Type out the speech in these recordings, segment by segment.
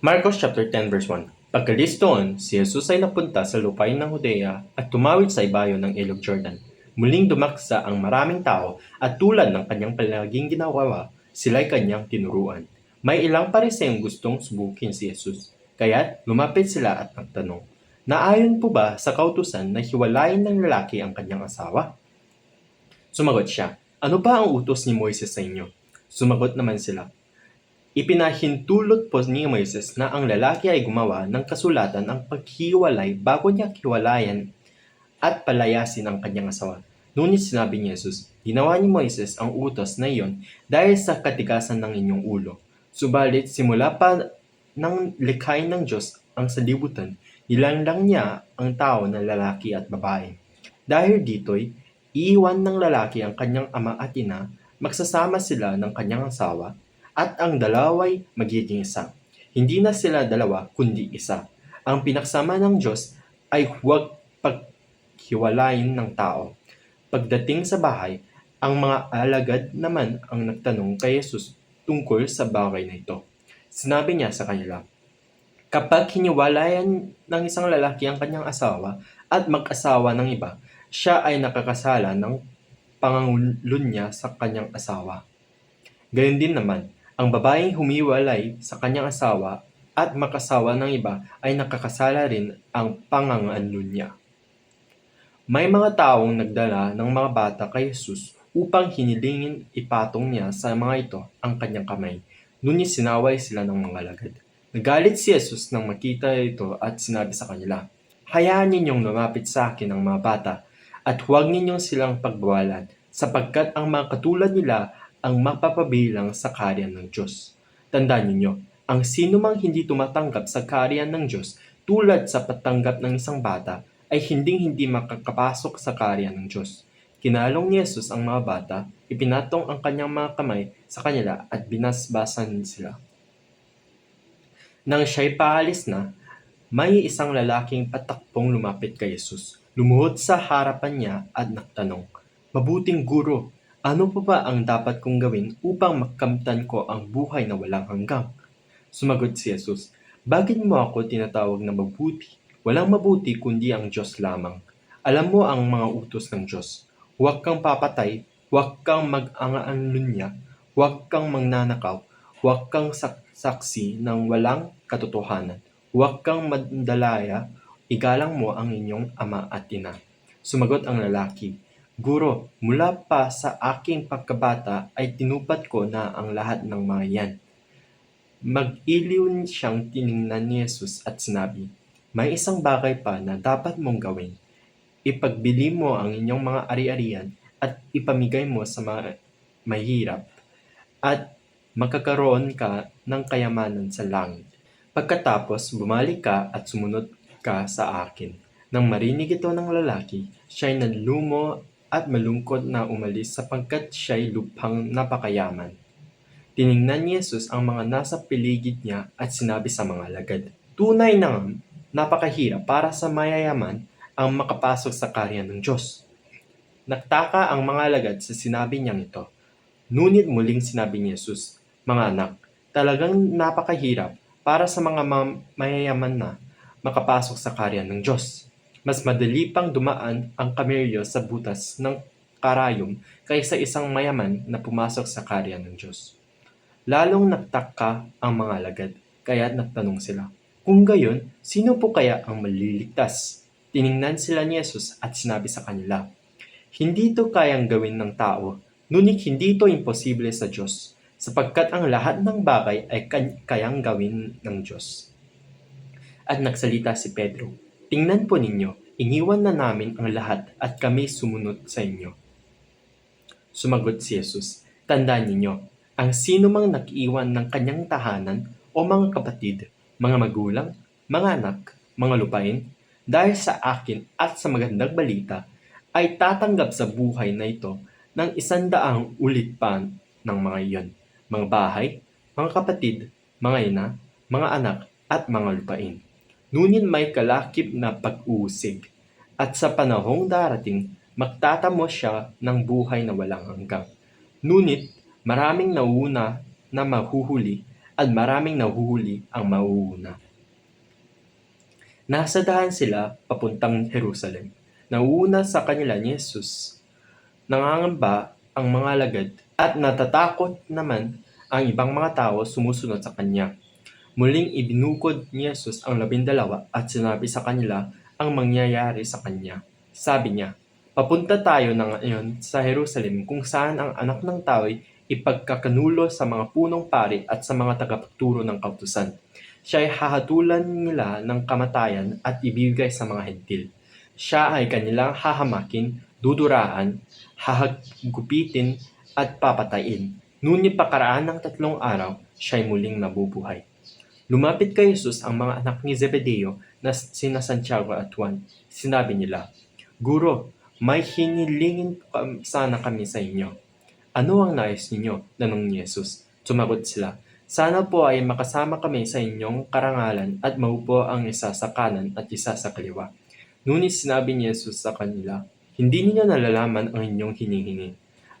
Marcos chapter 10 verse 1 Pagkalis doon, si Jesus ay napunta sa lupain ng Judea at tumawid sa ibayo ng Ilog Jordan. Muling dumaksa ang maraming tao at tulad ng kanyang palaging ginagawa, sila'y kanyang tinuruan. May ilang pariseng gustong subukin si Jesus, kaya't lumapit sila at nagtanong, Naayon po ba sa kautusan na hiwalayin ng lalaki ang kanyang asawa? Sumagot siya, Ano ba ang utos ni Moises sa inyo? Sumagot naman sila, Ipinahintulot po ni Moises na ang lalaki ay gumawa ng kasulatan ang paghiwalay bago niya hiwalayan at palayasin ang kanyang asawa. Ngunit sinabi ni Jesus, ginawa ni Moises ang utos na iyon dahil sa katigasan ng inyong ulo. Subalit simula pa ng likhain ng Diyos ang salibutan, nilang niya ang tao na lalaki at babae. Dahil dito'y, iiwan ng lalaki ang kanyang ama at ina, magsasama sila ng kanyang asawa, at ang dalaway magiging isa. Hindi na sila dalawa, kundi isa. Ang pinaksama ng Diyos ay huwag paghiwalayin ng tao. Pagdating sa bahay, ang mga alagad naman ang nagtanong kay Jesus tungkol sa bagay na ito. Sinabi niya sa kanila, Kapag hiniwalayan ng isang lalaki ang kanyang asawa at mag-asawa ng iba, siya ay nakakasala ng pangangulun niya sa kanyang asawa. Gayon din naman, ang babaeng humiwalay sa kanyang asawa at makasawa ng iba ay nakakasala rin ang pangangalunya niya. May mga taong nagdala ng mga bata kay Jesus upang hinilingin ipatong niya sa mga ito ang kanyang kamay. Ngunit sinaway sila ng mga lagad. Nagalit si Jesus nang makita ito at sinabi sa kanila, Hayaan ninyong lumapit sa akin ang mga bata at huwag ninyong silang pagbawalan sapagkat ang mga katulad nila ang mapapabilang sa karyan ng Diyos. Tandaan ninyo, ang sino mang hindi tumatanggap sa karyan ng Diyos tulad sa patanggap ng isang bata ay hinding-hindi makakapasok sa karya ng Diyos. Kinalong ni Jesus ang mga bata, ipinatong ang kanyang mga kamay sa kanila at binasbasan sila. Nang siya'y paalis na, may isang lalaking patakpong lumapit kay Jesus. Lumuhod sa harapan niya at nagtanong, Mabuting guro, ano pa ba ang dapat kong gawin upang makamtan ko ang buhay na walang hanggang? Sumagot si Jesus, Bakit mo ako tinatawag na mabuti? Walang mabuti kundi ang Diyos lamang. Alam mo ang mga utos ng Diyos. Huwag kang papatay, huwag kang mag-angaanlunya, huwag kang magnanakaw, huwag kang saksi ng walang katotohanan, huwag kang mandalaya, igalang mo ang inyong ama at ina. Sumagot ang lalaki, Guro, mula pa sa aking pagkabata ay tinupad ko na ang lahat ng mga yan. Mag-iliw siyang tiningnan ni Jesus at sinabi, may isang bagay pa na dapat mong gawin. Ipagbili mo ang inyong mga ari-arian at ipamigay mo sa mga mahirap at magkakaroon ka ng kayamanan sa langit. Pagkatapos, bumalik ka at sumunod ka sa akin. Nang marinig ito ng lalaki, siya'y nalumo at malungkot na umalis sapagkat siya'y lupang napakayaman. Tiningnan ni Jesus ang mga nasa piligid niya at sinabi sa mga lagad, Tunay na Napakahirap para sa mayayaman ang makapasok sa karya ng Diyos. Nagtaka ang mga alagad sa sinabi niyang ito. Ngunit muling sinabi ni Jesus, Mga anak, talagang napakahirap para sa mga mayayaman na makapasok sa karya ng Diyos. Mas madali pang dumaan ang kamelyo sa butas ng karayom kaysa isang mayaman na pumasok sa karya ng Diyos. Lalong nagtaka ang mga alagad, kaya nagtanong sila, kung gayon, sino po kaya ang maliligtas? Tiningnan sila ni Jesus at sinabi sa kanila, Hindi ito kayang gawin ng tao, ngunit hindi ito imposible sa Diyos, sapagkat ang lahat ng bagay ay kayang gawin ng Diyos. At nagsalita si Pedro, Tingnan po ninyo, iniwan na namin ang lahat at kami sumunod sa inyo. Sumagot si Jesus, Tandaan ninyo, ang sino mang nag-iwan ng kanyang tahanan o mga kapatid, mga magulang, mga anak, mga lupain, dahil sa akin at sa magandang balita, ay tatanggap sa buhay na ito ng isandaang ulit pa ng mga iyon, mga bahay, mga kapatid, mga ina, mga anak, at mga lupain. Ngunit may kalakip na pag-uusig, at sa panahong darating, magtatamo siya ng buhay na walang hanggang. Ngunit maraming nauna na mahuhuli at maraming nahuhuli ang mauuna. Nasa daan sila papuntang Jerusalem. Nauuna sa kanila ni Jesus. Nangangamba ang mga alagad at natatakot naman ang ibang mga tao sumusunod sa kanya. Muling ibinukod ni Jesus ang labindalawa at sinabi sa kanila ang mangyayari sa kanya. Sabi niya, Papunta tayo na ngayon sa Jerusalem kung saan ang anak ng tao ay ipagkakanulo sa mga punong pari at sa mga tagapagturo ng kautusan. Siya ay hahatulan nila ng kamatayan at ibigay sa mga hentil. Siya ay kanilang hahamakin, duduraan, hahagupitin at papatayin. Ngunit pakaraan ng tatlong araw, siya ay muling nabubuhay. Lumapit kay Jesus ang mga anak ni Zebedeo na sina Santiago at Juan. Sinabi nila, Guro, may hinilingin sana kami sa inyo. Ano ang nais ninyo? Tanong ni Jesus. Sumagot sila, Sana po ay makasama kami sa inyong karangalan at maupo ang isa sa kanan at isa sa kaliwa. Ngunit sinabi ni Jesus sa kanila, Hindi ninyo nalalaman ang inyong hinihingi.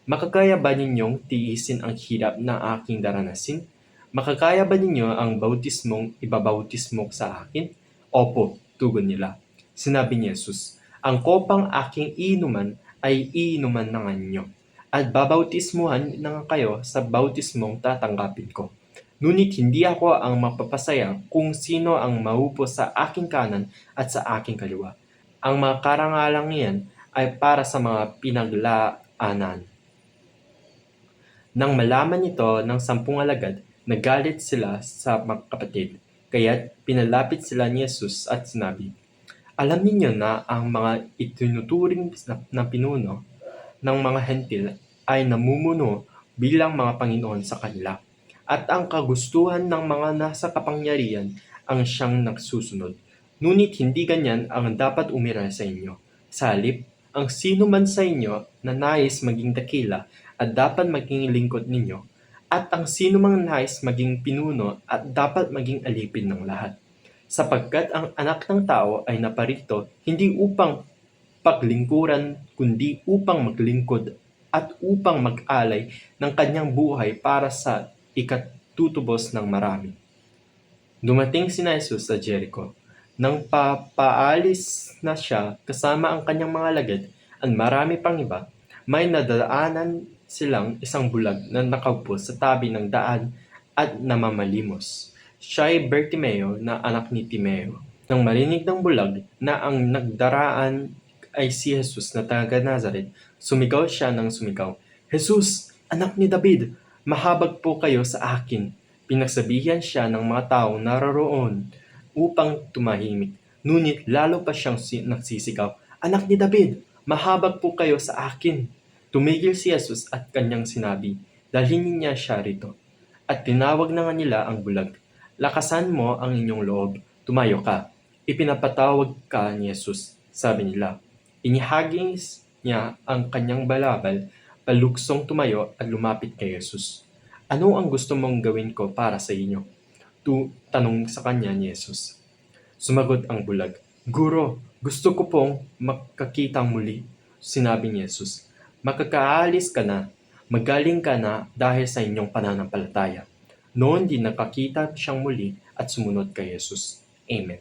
Makakaya ba ninyong tiisin ang hirap na aking daranasin? Makakaya ba ninyo ang bautismong ibabautismo sa akin? Opo, tugon nila. Sinabi ni Jesus, Ang kopang aking inuman ay iinuman na ninyo, at babautismuhan na kayo sa bautismong tatanggapin ko. Ngunit hindi ako ang mapapasaya kung sino ang maupo sa aking kanan at sa aking kaliwa. Ang mga karangalang iyan ay para sa mga pinaglaanan. Nang malaman ito ng sampung alagad, nagalit sila sa mga kapatid. Kaya't pinalapit sila ni Jesus at sinabi, Alam ninyo na ang mga itinuturing na, pinuno ng mga hentil ay namumuno bilang mga Panginoon sa kanila. At ang kagustuhan ng mga nasa kapangyarihan ang siyang nagsusunod. Ngunit hindi ganyan ang dapat umira sa inyo. Sa ang sino man sa inyo na nais maging dakila at dapat maging lingkod ninyo, at ang sino mang nais maging pinuno at dapat maging alipin ng lahat. Sapagkat ang anak ng tao ay naparito hindi upang paglingkuran kundi upang maglingkod at upang mag-alay ng kanyang buhay para sa ikatutubos ng marami. Dumating si Jesus sa Jericho. Nang papaalis na siya kasama ang kanyang mga lagad at marami pang iba, may nadaanan silang isang bulag na nakaupo sa tabi ng daan at namamalimos. Siya ay Bertimeo na anak ni Timeo. Nang marinig ng bulag na ang nagdaraan ay si Jesus na taga Nazareth, sumigaw siya ng sumigaw, Jesus, anak ni David, mahabag po kayo sa akin. Pinagsabihan siya ng mga taong naroroon upang tumahimik. Ngunit lalo pa siyang si- nagsisigaw, Anak ni David, mahabag po kayo sa akin. Tumigil si Jesus at kanyang sinabi, dalhin niya siya rito. At tinawag na nga nila ang bulag. Lakasan mo ang inyong loob, tumayo ka. Ipinapatawag ka ni Jesus, sabi nila. Inihagis niya ang kanyang balabal, paluksong tumayo at lumapit kay Jesus. Ano ang gusto mong gawin ko para sa inyo? Tu tanong sa kanya ni Jesus. Sumagot ang bulag, Guro, gusto ko pong makakitang muli. Sinabi ni Jesus, Makakaalis ka na, magaling ka na dahil sa inyong pananampalataya. Noon din nakakita siyang muli at sumunod kay Jesus. Amen.